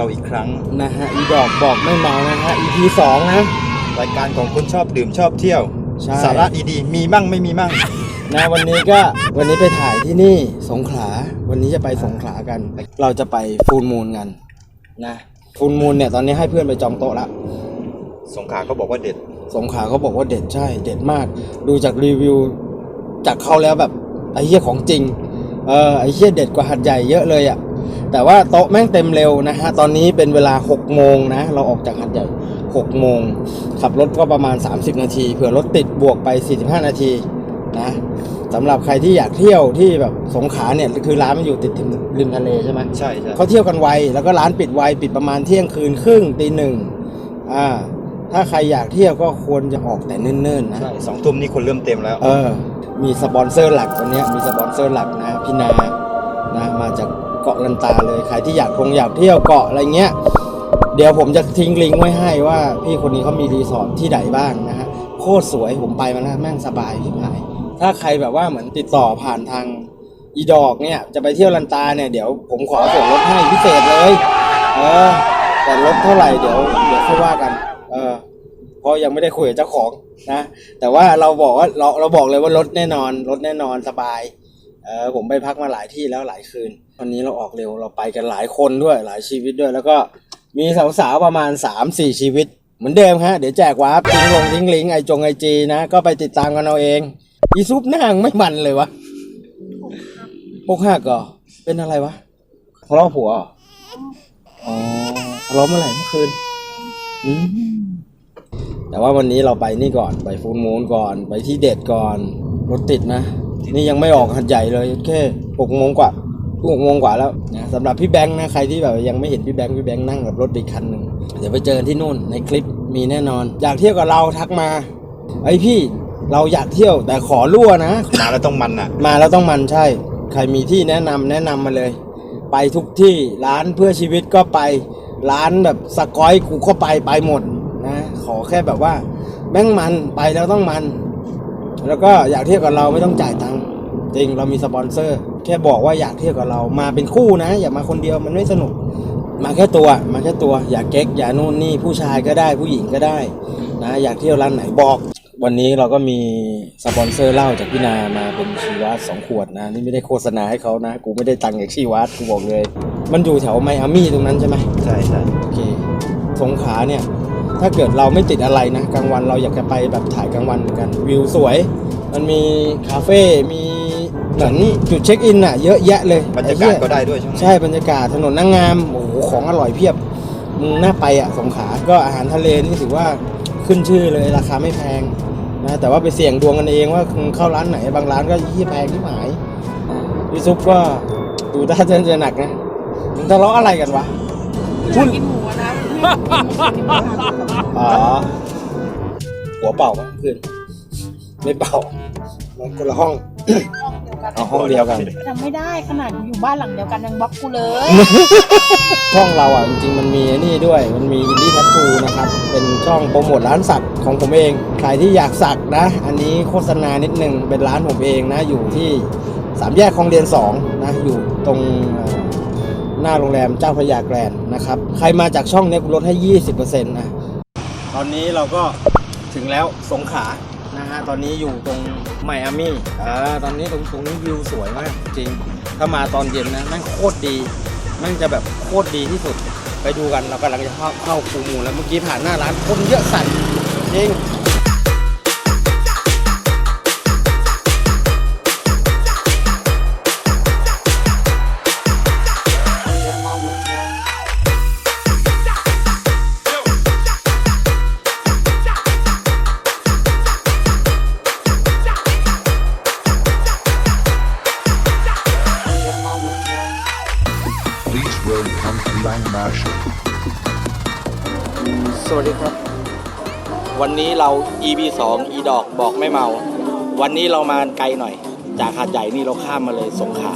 เราอีกครั้งนะฮะอีดอกบอกไม่เมานะฮะ EP สองนะ รายการของคนชอบดื่มชอบเที่ยว ใช่ สาระดีๆมีมั่งไม่มีมั่ง นะวันนี้ก็วันนี้ไปถ่ายที่นี่สงขลา วันนี้จะไปสงขลากัน เราจะไปฟูลมูลกันนะฟูลมูลเนี่ยตอนนี้ให้เพื่อนไปจองโต๊ะละ สงขลาก็บอกว่าเด็ด สงขลาเขาบอกว่าเด็ดใช่ เด็ดมาก ดูจากรีวิวจากเขาแล้วแบบไอ้เหี้ยของจริง เออไอ้เหี้ยเด็ดกว่าหัดใหญ่เยอะเลยอะ่ะ แต่ว่าโต๊ะแม่งเต็มเร็วนะฮะ ตอนนี้เป็นเวลา 6 โมงนะ เราออกจากหัดใหญ่ 6 โมง ขับรถก็ประมาณ 30 นาที เผื่อรถติดบวกไป 45 นาทีนะสำหรับใครที่อยากเที่ยวที่แบบสงขลาเนี่ยคือร้านมันอยู่ติดริมทะเลใช่ไหมใช่ใช่เขาเที่ยวกันไว แล้วก็ร้านปิดไว ปิดประมาณเที่ยงคืนครึ่งตีหนึ่งอ่าถ้าใครอยากเที่ยวก็ควรจะออกแต่เนิ่นๆนะใช่สองทุ่มนี่คนเริ่มเต็มแล้ว เออ มีสปอนเซอร์หลักวันเนี้ยมีสปอนเซอร์หลักนะพี่นานะมาจาก เกาะลันตาเลยใครที่อยากคงอยากเที่ยวเกาะอะไรเงี้ย เดี๋ยวผมจะทิ้งลิงก์ไว้ให้ว่าพี่คนนี้เขามีรีสอร์ทที่ไหนบ้างนะฮะโคตรสวยผมไปมาแล้วแม่งสบายที่หายถ้าใครแบบว่าเหมือนติดต่อผ่านทางอีดอกเนี่ยจะไปเที่ยวลันตาเนี่ยเดี๋ยวผมขอส่วนลดให้พิเศษเลยเออแต่ลดเท่าไหร่เดี๋ยวเดี๋ยวค่อยว่ากัน เออเพราะยังไม่ได้คุยกับเจ้าของนะ แต่ว่าเราบอกว่าเราเราบอกเลยว่าลดแน่นอนลดแน่นอนสบาย เออผมไปพักมาหลายที่แล้วหลายคืน วันนี้เราออกเร็วเราไปกันหลายคนด้วยหลายชีวิตด้วย แล้วก็มีสาวๆประมาณ 3-4 ชีวิต เหมือนเดิมฮะเดี๋ยวแจกวาร์ปทิ้งลงทิ้งลิงก์ไอจงไอจีนะ ก็ไปติดตามกันเอาเอง อีซุปหน้างไม่มันเลยวะพกหักเหรอเป็นอะไรวะทะเลาะผัวเหรออ๋อทะเลาะเมื่อไหร่เมื่อคืนอืมแต่ว่าวันนี้เราไปนี่ก่อนไปฟูลมูนก่อน ไปที่เด็ดก่อนรถติดนะ นี่ยังไม่ออกหัดใหญ่เลยแค่หกโมงกว่าหกโมงกว่าแล้วนะสำหรับพี่แบงค์นะใครที่แบบยังไม่เห็นพี่แบงค์พี่แบงค์นั่งกับรถอีกคันหนึ่งเดี๋ยวไปเจอกันที่นู่นในคลิปมีแน่นอน อยากเที่ยวกับเราทักมาไอ้ยพี่เราอยากเที่ยวแต่ขอรั่วนะมาแล้วต้องมันอะ มาแล้วต้องมันใช่ ใครมีที่แนะนำแนะนำมาเลย ไปทุกที่ร้านเพื่อชีวิตก็ไป ร้านแบบสกอยกูก็ไปไปหมดนะ ขอแค่แบบว่าแม่งมันไปแล้วต้องมัน แล้วก็อยากเที่ยวกับเราไม่ต้องจ่ายตังค์จริงเรามีสปอนเซอร์ แค่บอกว่าอยากเที่ยวกับเรามาเป็นคู่นะ อย่ามาคนเดียวมันไม่สนุก มาแค่ตัวมาแค่ตัว อย่าเก๊กอย่านู่นนี่ผู้ชายก็ได้ผู้หญิงก็ได้นะอยากเที่ยวร้านไหนบอก วันนี้เราก็มีสปอนเซอร์เหล้าจากพี่นามาเป็นชีวัตสองขวดนะนี่ไม่ได้โฆษณาให้เขานะ กูไม่ได้ตังค์จากชีวัตกูบอกเลย มันอยู่แถวไมอามี่ตรงนั้นใช่ไหมใช่ใช่โอเคสงขลาเนี่ย ถ้าเกิดเราไม่ติดอะไรนะกลางวันเราอยากจะไปแบบถ่ายกลางวันเหมือนกันวิวสวย มันมีคาเฟ่มีเหมือนจุดเช็คอินอะเยอะแยะเลยบรรยาไอ้กาเหี้ศยก็ได้ด้วยช่วงนี้ใช่บรรยากาศถนนนางงามโอ้โหของอร่อยเพียบมึงน่าไปอะสงขลาก็อาหารทะเลนี่ถือว่าขึ้นชื่อเลยราคาไม่แพงนะแต่ว่าไปเสี่ยงดวงกันเองว่าเข้าร้านไหนบางร้านก็ยี่แพงที่หมายพี่ซุปก็ดูท่าจะหนักนะมึงทะเลาะอะไรกันวะคุณกินหมู อะนะคุณกินหมูอะอ๋อ หัวเป่าปะเพื่อนไม่เป่ามันคนละห้องเอาห้องเดียวกัน จำไม่ได้ขนาดอยู่บ้านหลังเดียวกันยังบล็อกกูเลย ช่องเราอะจริงๆมันมีไอ้นี่ด้วย มันมีอินดี้ทัตทูนะครับ เป็นช่องโปรโมทร้านสักของผมเอง ใครที่อยากสักนะ อันนี้โฆษณานิดนึง เป็นร้านผมเองนะ อยู่ที่สามแยกคลองเรียนสองนะ อยู่ตรงเอ่อ หน้าโรงแรมเจ้าพระยาแกรนนะครับ ใครมาจากช่องนี้ยกูลดให้ 20%นะ ตอนนี้เราก็ถึงแล้วสงขลานะฮะ ตอนนี้อยู่ตรงไมอามี่อ่าตอนนี้ตรงตรงนี้วิวสวยมากจริง ถ้ามาตอนเย็นนะแม่งโคตรดีแม่งจะแบบโคตรดีที่สุด ไปดูกัน เรากำลังจะเข้าเข้าคูมูลแล้ว เมื่อกี้ผ่านหน้าร้านคนเยอะสัต เรา EP 2 e ดอกบอกไม่เมา วันนี้เรามาไกลหน่อย จากหาดใหญ่นี่เราข้ามมาเลยสงขลา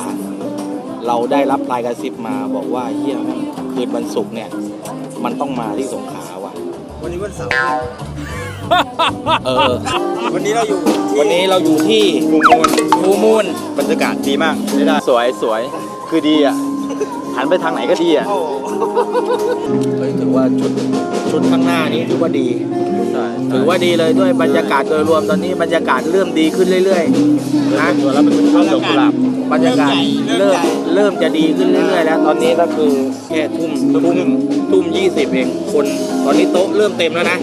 เราได้รับรายกระซิบมาบอกว่าเฮียแม่งคืนวันศุกร์เนี่ย มันต้องมาที่สงขลาว่ะ วันนี้วันเสาร์เออ วันนี้เราอยู่วันนี้เราอยู่ที่ฟูมูลฟูมูลบรรยากาศดีมากได้ได้สวยสวยคือดีอะหันไปทางไหนก็ดีอะ เฮ้ยถือว่าชุดชุดข้างหน้านี้ถือว่าดี ใช่ถือว่าดีเลยด้วยบรรยากาศโดยรวมตอนนี้บรรยากาศเริ่มดีขึ้นเรื่อยๆนะตัวแล้วเป็นช่วงดอกกุหลาบบรรยากาศเริ่มเริ่มจะดีขึ้นเรื่อยๆแล้ว ตอนนี้ก็คือแค่ทุ่มทุ่มทุ่มยี่สิบเองคนตอนนี้โต๊ะเริ่มเต็มแล้วนะ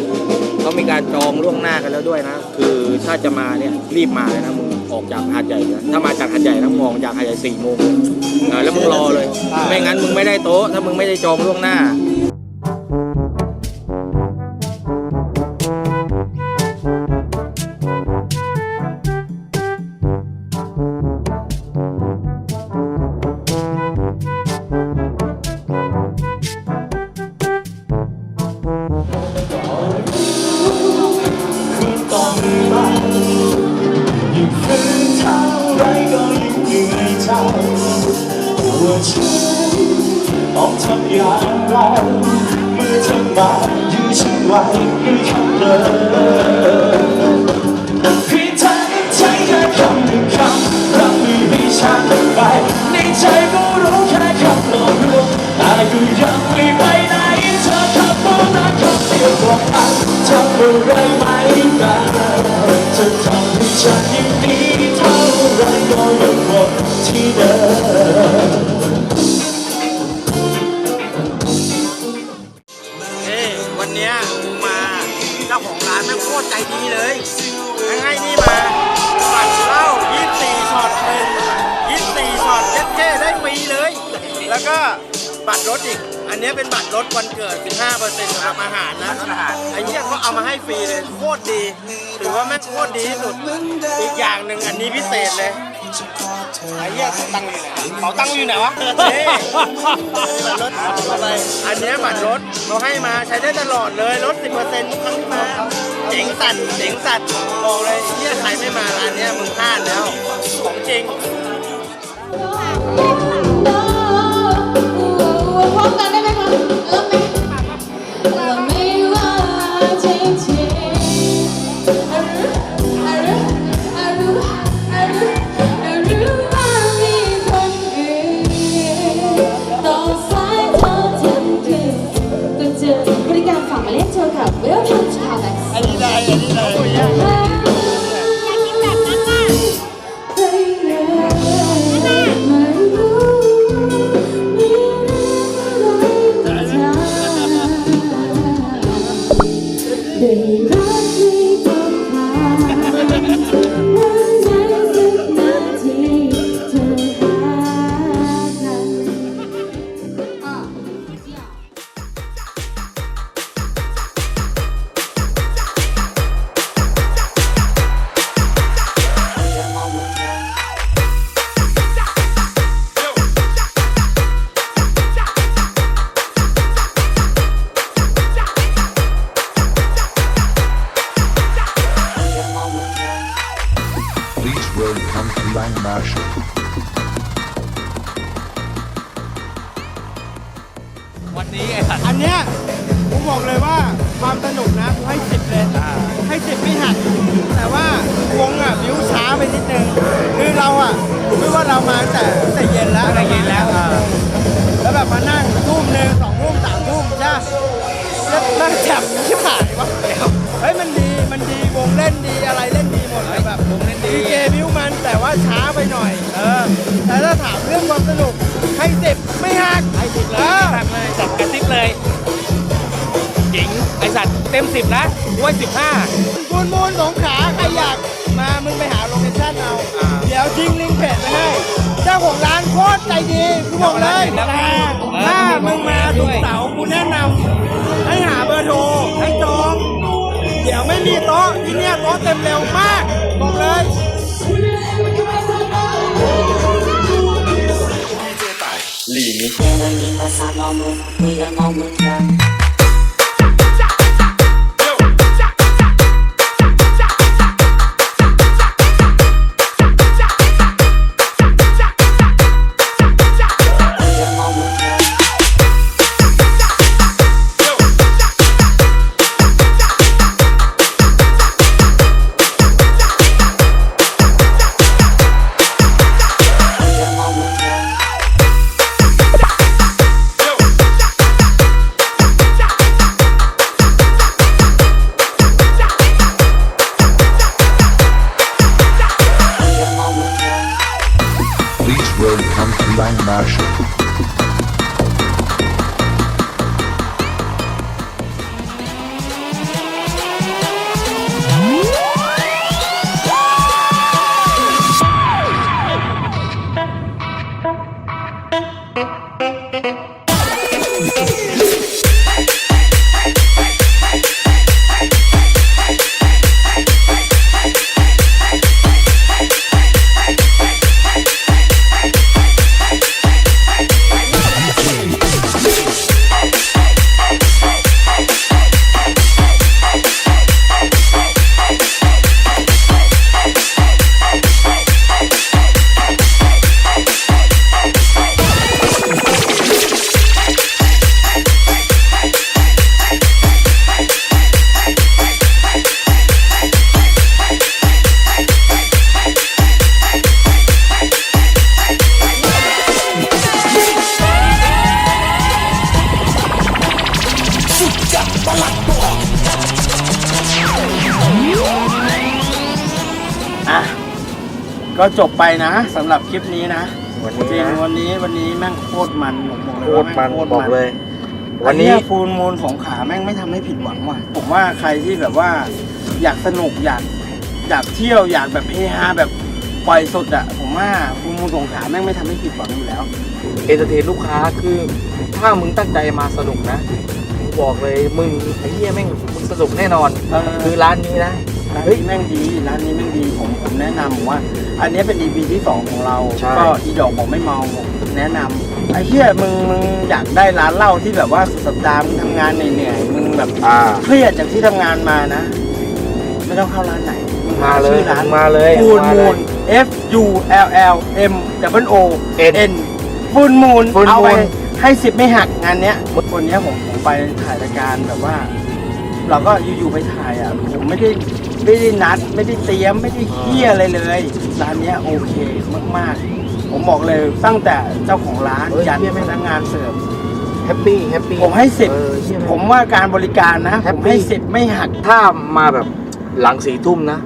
เขามีการจองล่วงหน้ากันแล้วด้วยนะ คือถ้าจะมาเนี่ยรีบมาเลยนะมึง ออกจากหาดใหญ่นะถ้ามาจากหาดใหญ่นะมองจากหาดใหญ่สี่โมงอ่าแล้วมึงรอเลย ไม่งั้นมึงไม่ได้โต๊ะ ถ้ามึงไม่ได้จองล่วงหน้า ต้องทำอย่างไรเมื่อเธอมายื้อฉันไว้ด้วยคำเดิมพียงเธอนั้นใช้แค่คำหนึ่งคำรับมือให้ฉันไป ในใจก็รู้แค่คำหลอกลวงแต่ก็ยังไม่ไปไหนเธอคำว่ารักคำเดียวบอกอันทำอะไรไม่ได้เธอทำให้ฉันยิ่งดีเท่าไรก็ยังหมดที่เดิม นเนี้ยกูมาเจ้าของร้านแม่งโคตรใจดีเลยให้ให้นี่มาบัตรเหล้า24ช็อตเป็น24ช็อตเย็ดเท่ได้ฟรีเลย แล้วก็บัตรรถอีก อันเนี้ยเป็นบัตรรถวันเกิด 15%สำหรับอาหารนะไอ้เนี้ยเขาเอามาให้ฟรีเลยโคตรดี ถือว่าแม่งโคตรดีที่สุด อีกอย่างหนึ่งอันนี้พิเศษเลย ไอ้เหี้ยตังค์อยู่ไหนเขาตังค์อยู่ไหนวะรรถอะไรอันเนี้ยบัตรรถเขาให้มาใช้ได้ตลอดเลยลด10%ทุกครั้งที่มาเจ๋งสัตว์เจ๋งสัตว์บอกเลยเหี้ยใครไม่มาร้านเนี้ยมึงพลาดแล้วของจริง ไปหน่อย เออ แต่ถ้าถามเรื่องความสนุกให้สิบไม่หักให้สิบเลยหักเลยจัดกระซิบเลยจริงไอสัตว์เต็มสิบนะกูให้สิบห้ามูลมูลสงขลาใครอยากมามึงไปหาโลเคชั่นเอา เดี๋ยวทิ้งลิงก์เพจไปให้ เจ้าของร้านโคตรใจดีกูบอกเลยแต่ถ้ามึงมาทุกเสาร์กูแนะนำให้หาเบอร์โทรให้จอง เดี๋ยวไม่มีโต๊ะที่เนี่ยโต๊ะเต็มเร็วมากบอกเลย Together in the sun or moon, we are moment young. ก็จบไปนะสำหรับคลิปนี้นะวันจรินี้งนะ วันนี้วันนี้แม่งโคตรมันผมบอกเลยโคว่าตรแม่มันงโคตรบอกเลย วัวันนนี้นี้ฟูลมูลของขาแม่งไม่ทำให้ผิดหวังว่ะผมว่าใครที่แบบว่า อยากสนุกอยากอยากเที่ยวอยากแบบเฮฮาแบบปล่อยสดอะผมว่าฟูลมูลของขาแม่งไม่ทำให้ผิดหวังอยู่แล้ว เอนเตอร์เทนลูกค้าคือ ถ้ามึงตั้งใจมาสนุกนะกูบอกเลยมึงไอ้เหี้ยแม่งมึงสนุกแน่นอน เออ คือร้านนี้นะ ร้านนี้แม่งดีร้านนี้แม่งดีผมผมแนะนำว่า อันนี้เป็น EP ที่สองของเรา ใช่ ก็อีดอกบอกไม่เมาผมแนะนำไอ้เหี้ยมึงมึงอยากได้ร้านเหล้าที่แบบว่าสุดสัปดาห์มึงทำงานเหนื่อยๆมึงแบบอ่า เครียดจากที่ทำงานมานะ ไม่ต้องเข้าร้านไหนงหมาเลยชื่อร้านมาเลยฟูลมามูเลยน F U L L M W O N N ฟูลมูน Full เอาไป Moon ให้สิบไม่หักงานเนี้ยวันเนี้ยผมผมไปถ่ายรายการแบบว่า เราก็อยู่ๆไปถ่ายอะผมไม่ได้ ไม่ได้นัด ไม่ได้เตรียม ไม่ได้เฮียอะไรเลยร้านเนี้ยโอเคมากๆ ผมบอกเลยตั้งแต่เจ้าของร้านเฮ้ยยันเหี้ยแม่พงนักงานเสิร์ฟ แฮปปี้แฮปปี้ผมให้สิบเออเหี้ยแงผมว่าการบริการนะแฮผปมปี้ให้สิบไม่หัก ถ้ามาแบบหลังสี่ทุ่มนะ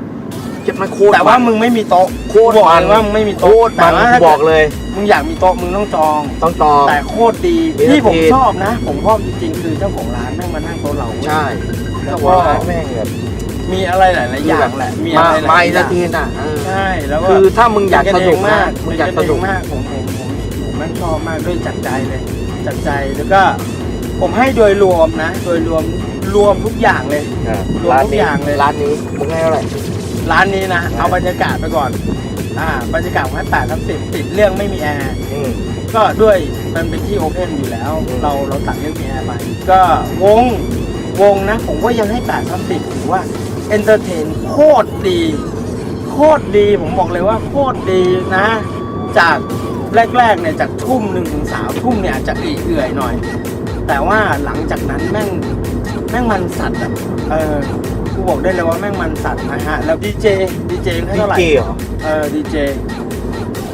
เจ็บมันโคตรแต่ว่ามันมึงไม่มีโต๊ะโคตรบอกมันเลยว่ามึงไม่มีโคโต๊ะตรแต่มันว่าถ้าบอกเลยมึงอยากมีโต๊ะมึงต้องจอง ต้องต่อ แต่โคตรดีมีที่ผมนาทีชอบนะ ผมชอบจริงๆ คือเจ้าของร้านแม่งมานั่งโต๊ะเราเว้ยใช่แล้แล้ววก็ก็แม่งแบบ มีอะไรหลายๆอย่างแหละมีอะมาไรหมาลายอีๆกอย่านางทีน่ะเออใช่แล้วก็คือถ้ามึงอยากเป็สนนุกเองนะมากมึงอยากสเป็นนุกเองมากผมผมผมผมแม่งชอบมากด้วยจากใจเลยจากใจแล้วก็ ผมให้โดยรวมนะ โดยรวมรวมทุกอย่างเลย รวมร้านทุกนี้อย่างเลย ร้านนี้มึงให้เท่าไหร่ ร้านนี้นะเอาบรรยากาศไปก่อน อ่า บรรยากาศผมให้แปดทับสิบติดเรื่องไม่มีแอร์อืมก็ด้วยมันเป็นที่โอเพนอยู่แล้ว อืม เราเราตัดเรื่องมีแอร์ไปก็วงวงนะ ผมก็ยังให้แปดทับสิบถือว่า เอนเตอร์เทนโคตรดี โคตรดีผมบอกเลยว่าโคตรดีนะ จากแรกๆเนี่ยจากทุ่มหนึ่งถึงสามทุ่มเนี่ยอาจจะเอื่อยๆหน่อย แต่ว่าหลังจากนั้นแม่งแม่งมันสัตว์อะเออกูบอกได้เลยว่าแม่งมันสัตว์นะฮะ แล้วดีเจดีเจให้ดีเท่าไหร่เจเหรอเออดีเจ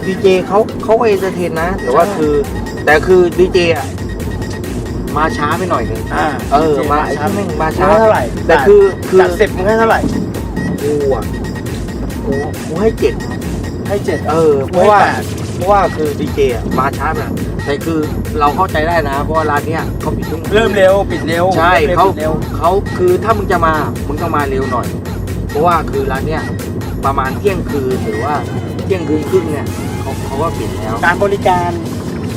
ดีเจเขาเขาเอนเตอร์เทนนะ แต่ว่าใช่คือ แต่คือดีเจอะ มาช้าไปหน่อยนึงอ่าเออ DJ มาไอ้ที่แม่งมาช้ามึงให้เท่าไหร่แต่คือคือจากสิบมึงให้เท่าไหร่กูอะกูกูให้เจ็ดให้เจ็ดเออเพกูราะให้ว่าแปดเพราะว่าคือดีเจอะมาช้าไปหน่อยแต่คือเราเข้าใจได้นะเพราะว่าร้านเนี้ยเขาปิดทุ่มเริ่มเร็วปิดเร็วใช่ริ่มเขาปิดเร็วเขาคือถ้ามึงจะมามึงต้องมาเร็วหน่อย เพราะว่าคือร้านเนี้ยประมาณเที่ยงคืนหรือว่าเที่ยงคืนครึ่งเนี่ยเขาเขาก็ปิดแล้วการบริการ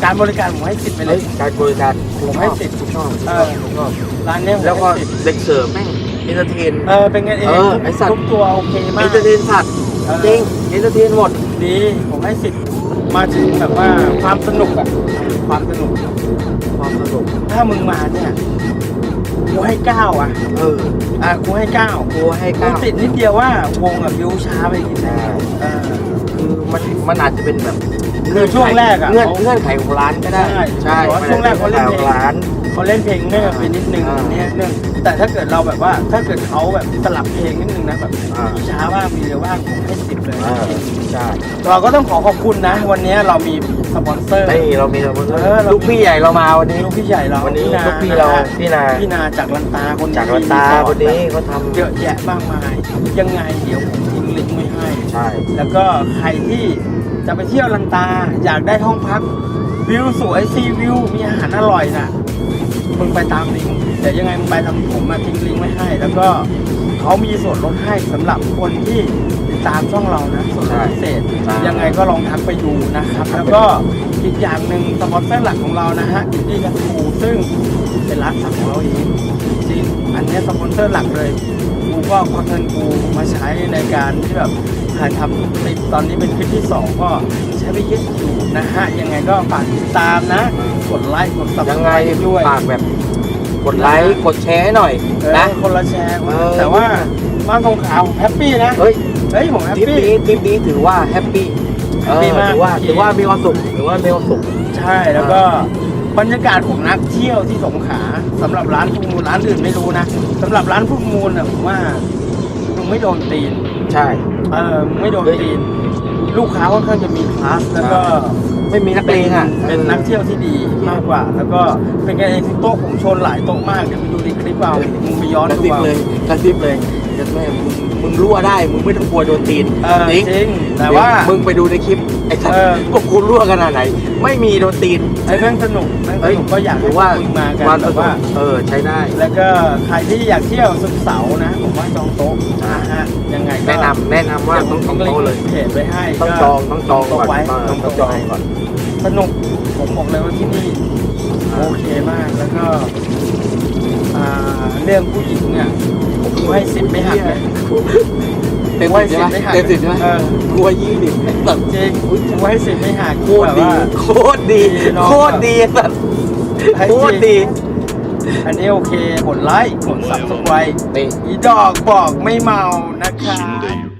การบริการผมให้สิบไปเลเฮ้ยยการบริการผมให้สิบผมชอบเออผมชอบร้านเนี้ยผมแล้วก็ให้10 เด็กเสิร์ฟแม่งเอนเตอร์เทน เออเป็นไงเองเออไอ้สัตว์ ทุกตัวโอเคมาเอก นเตอร์เทนสัตว์เออ จริงเอนเตอร์เทนหมด ดีผมให้สิบมาถึงแบบว่าความสนุกอะความสนุกความสนุกถ้ามึงมาเนี่ย กูให้เก้าอะ เออ อะกูให้เก้ากูให้กูเก้าติดนิดเดียวว่าวงอะบิวช้าไปนิดนึงเออ คือมันมันอาจจะเป็นแบบคือช่วงแรกอะเงื่อนเขาเงื่อนไขของร้านก็ได้ใช่ใช่แต่ว่าช่วงแรกเขาเล่นเพลงงื่อไขของ ร้าน เขาเล่นเพลงเนื่อยไปนิดนึงอ่าอันเนี่ยเนื่องแต่ถ้าเกิดเราแบบว่า ถ้าเกิดเขาแบบสลับเพลงนิดนึงนะแบบอ่า มีช้าว่างมีเร็วว่างผมให้สิบเลยอ่าใช่ เราก็ต้องขอขอบคุณนะ วันนี้เรามี สปอนเซอร์ นี่เรามีสปอนเซอเออร์เรามี ลูกพี่ใหญ่เรามาวันนี้ ลูกพี่ใหญ่เราวันนี้พี่นาลูกพี่เรานะฮะพี่นา พี่นาจากลันตาคนจากลันตาที่วันนี้เขาทำเยอะแยะมากมาย ยังไงเดี๋ยวผมทิ้งลิงก์ไว้ให้ ใช่ แล้วก็ใครที่จะไปเที่ยวลันตาอยากได้ห้องพัก วิวสวยซีวิว มีอาหารอร่อยน่ะมึงไปตามลิงก์เดี๋ยวยังไงมึงไปทำผมมาทิ้งลิงก์ไว้ให้ แล้วก็เขามีส่วนลดให้สำหรับคนที่ ติดตามช่องเรานะส่วนลดพิเศษใช่ยังไงก็ลองทักไปดูนะครับแล้วก็อีกอย่างหนึ่งสปอนเซอร์หลักของเรานะฮะอินดี้กันทูซึ่งเป็นร้านสักของเราเองจริงอันเนี้ยสปอนเซอร์หลักเลยกูก็คอนเทนต์กูมาใช้ในการที่แบบถ่ายทำคลิปตอนนี้เป็นคลิปที่สองก็ใช้ไปเยอะอยู่นะฮะยังไงก็ฝากติดตามนะ กดไลค์กดซับสยังไคไงรต์ด้วยฝากแบบกดไลค์กดแชร์หน่อยเออนะคนละแชร์เออแต่ว่าบ้านทองขาวผมแฮปปี้นะเฮ้ย เฮ้ยผมแฮปทริปปี้ นี้ทริปนี้ถือว่าแฮปปี้เออแฮปปี้มาก ถือว่าโอเคถือว่ามีความสุขถือว่ามีความสุข ใช่แล้วก็บรรยากาศของนักเที่ยวที่สงขลาสำหรับร้านพุกมูลร้านอื่นไม่รู้นะสำหรับร้านพุกมูลน่ะผมว่ามึงไม่โดนตีน ใช่ เออมึงไม่โดนเฮ้ยตีน ลูกค้าค่อนข้างจะมีคลาสแล้วก็ ไม่มีนักเลงอะเป็นนักเที่ยวที่ดีมากกว่า แล้วก็เป็นกันเองที่โต๊ะผมชนหลายโต๊ะมากเดี๋ยวไปดูในคลิปเอามึงไปย้อนกระดูซิบเอาเลยกระซิบเลยจะแม่มึง มึงรั่วได้ มึงไม่ต้องกลัวโดนตีนเออจริงแต่ว่ามึงไปดูในคลิปไอ้สัตว์เออ พวกกูรั่วขนาดไหน ไม่มีโดนตีน ไอ้แม่งสนุกแม่งสเฮ้ยนุกก็อยากให้ถืพวว่ากมึงมากันวันแต่ว่า เออใช้ได้ แล้วก็ใครที่อยากเที่ยวสุกร์เสาร์นะ ผมว่าจองโต๊ะนะฮะยังไงก็แนะนำแนะนำว่าต้องต้องโตะเลย เพจไว้ให้ต้องก็จองต้องจองก่อนไว้เออต้องต้องจองก่อน สนุกผมบอกเลยว่าที่นี่โอเคมากแล้วก็อ่าเรื่องผู้หญิงเนี่ยผม ไว้สิบไม่หักนะ เต็มสิบใช่ไหมเต็มสิบใช่ไหมกลัวยี่สิบแบบจริงกูให้สิบไม่หักโคตรดีโคตรดีโคตรดีแบบโคตรดีอันนี้โอเคกดไลค์กดสับสไคร์นี่ดอกบอกไม่เมานะคะ